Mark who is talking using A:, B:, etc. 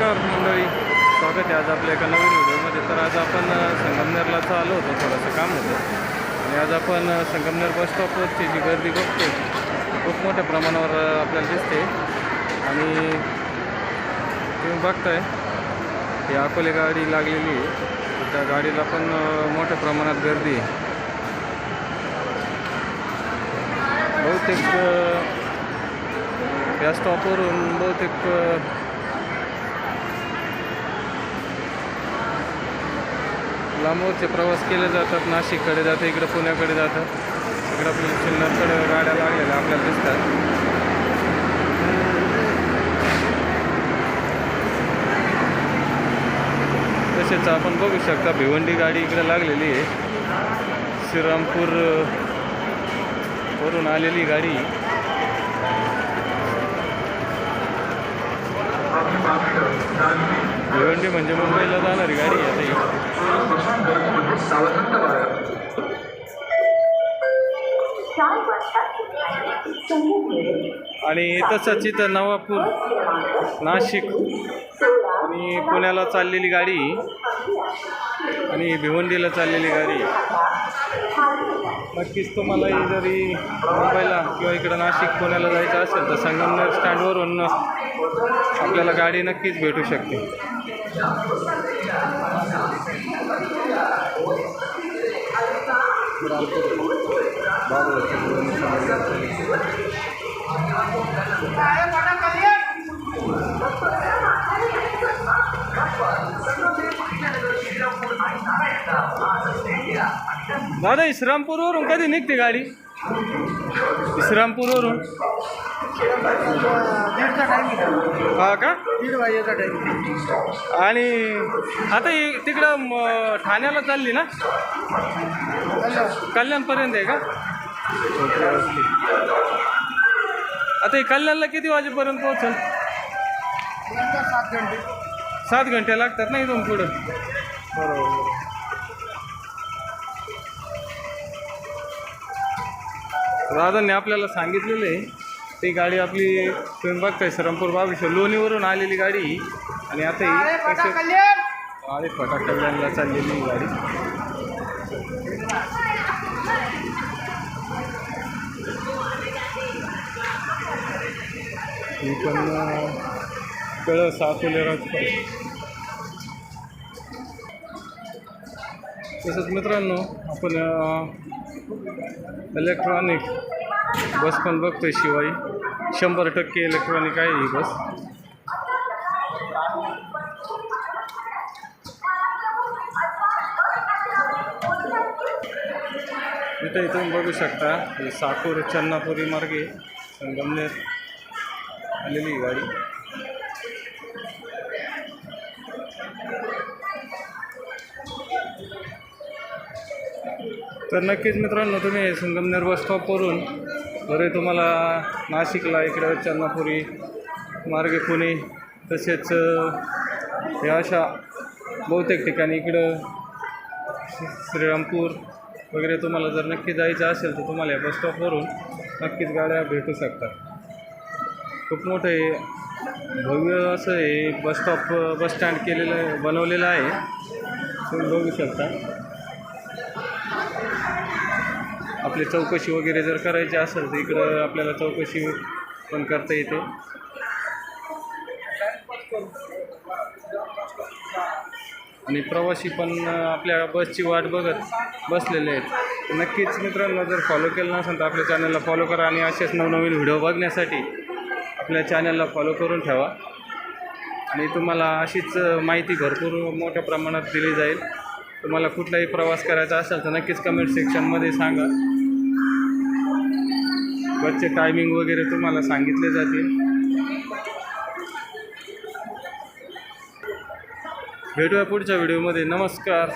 A: नमस्कार मंडळी स्वागत आहे आज आपल्या एका नवीन व्हिडिओमध्ये. तर आज आपण संगमनेरलाच संगमनेरला आलो होतो थोडंसं काम होतं. आणि आज आपण संगमनेर बस स्टॉपवरची जी गर्दी बघतो खूप मोठ्या प्रमाणावर आपल्याला दिसते. आणि तुम्ही बघताय ही अकोले गाडी लागलेली आहे. त्या गाडीला पण मोठ्या प्रमाणात गर्दी आहे. बहुतेक अ, या स्टॉपवरून बहुतेक लांबूरचे लांबवरचे प्रवास केले जातात नाशिककडे जातं इकडं पुण्याकडे जातात. इकडं आपल्या सिन्नरकडे गाड्या लागलेल्या आपल्याला दिसतात. तसेच आपण बघू शकता भिवंडी गाडी इकडे लागलेली आहे. श्रीरामपूर वरून आलेली गाडी. भिवंडी म्हणजे मुंबईला जाणारी गाडी आहे आणि तसंच इथं नवापूर नाशिक आणि पुण्याला चाललेली गाडी आणि भिवंडीला चाललेली गाडी. नक्कीच तुम्हाला जरी मुंबईला किंवा इकडं नाशिक पुण्याला जायचं असेल तर संगमनेर स्टँडवरून आपल्याला गाडी नक्कीच भेटू शकते. दादा इस्लामपूरवरून कधी निघते गाडी इस्लामपूरवरून
B: दीडचा टाइम
A: हा का?
B: दीड वाजेचा टाईम
A: आणि आता ही तिकडं म, ठाण्याला चालली ना? कल्याणपर्यंत आहे का? आता ही कल्याणला किती वाजेपर्यंत पोहोचल?
B: सात घंटे
A: सात घंटे लागतात ना इथून पुढं? बरोबर दादांनी आपल्याला सांगितलेलं आहे. ती गाडी आपली तुम्ही बघताय श्रमपूर बाबेश्वर लोणीवरून आलेली गाडी. आणि आता ही
B: कल्याण
A: आळे फटा कल्याणला चाललेली ही गाडी. ही पण अं, कळस अकोले राजपाट तसंच मित्रांनो आपण इलेक्ट्रॉनिक बस पण बघतोय शिवाई. शंभर टक्के इलेक्ट्रॉनिक आहे ही बस. इथं इथून बघू शकता ही साकूर चन्नापुरी मार्गे संगमनेर आलेली गाडी. तर नक्कीच मित्रांनो तुम्ही संगमनेर बस स्टॉपवरून बरे तुम्हाला नाशिकला इकडं चन्नापुरी मार्गे पुणे तसेच या अशा बहुतेक ठिकाणी इकडं श्रीरामपूर वगैरे तुम्हाला जर नक्की जायचं असेल तर तुम्हाला या बस स्टॉपवरून नक्कीच गाड्या भेटू शकतात. खूप मोठं हे भव्य असं हे बस स्टॉप बस स्टँड केलेलं बनवलेलं आहे. तुम्ही बघू शकता. आपली चौकशी वगैरे जर करायची असेल तर इकडं आपल्याला चौकशी पण करता येते. आणि प्रवासी पण आपल्या बसची वाट बघत बसलेले आहेत. नक्कीच मित्रांनो जर फॉलो केलं नसेल तर आपल्या चॅनलला फॉलो करा आणि असेच नवनवीन व्हिडिओ बघण्यासाठी आपल्या चॅनलला फॉलो करून ठेवा. आणि तुम्हाला अशीच माहिती भरपूर मोठ्या प्रमाणात दिली जाईल. तुम्हाला कुठलाही प्रवास करायचा असेल तर नक्कीच कमेंट सेक्शनमध्ये सांगा. बसचे टायमिंग वगैरे तुम्हाला सांगितले जातील. भेटूया पुढच्या व्हिडिओमध्ये नमस्कार.